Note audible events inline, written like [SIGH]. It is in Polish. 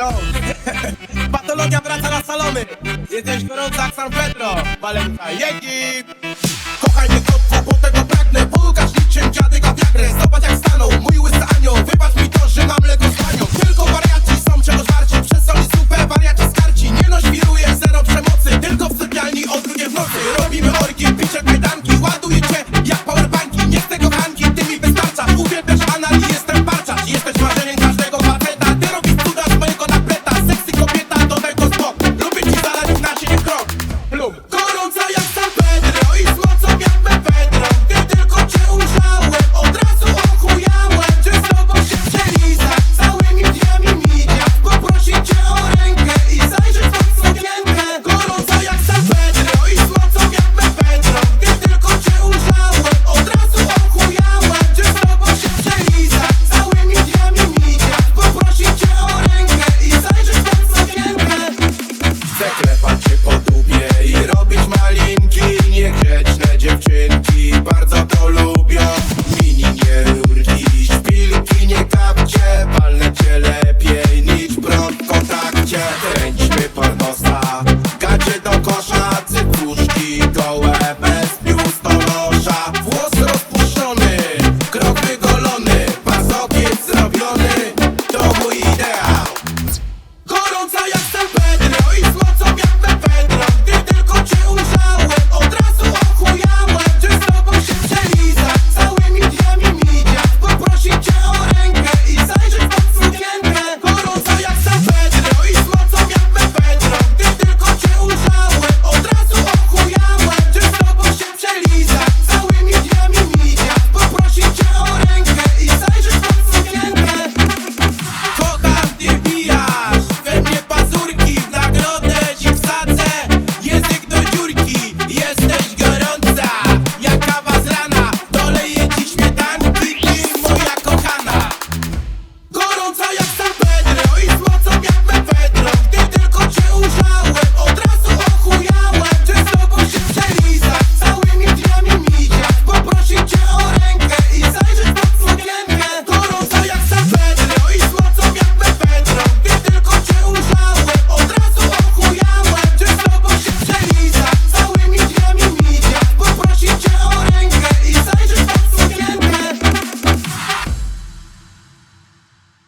Yo! [LAUGHS] Patologia wraca na salony! Jesteś gorąca jak San Pedro! Walenka, jeki! Kochaj mnie Islam.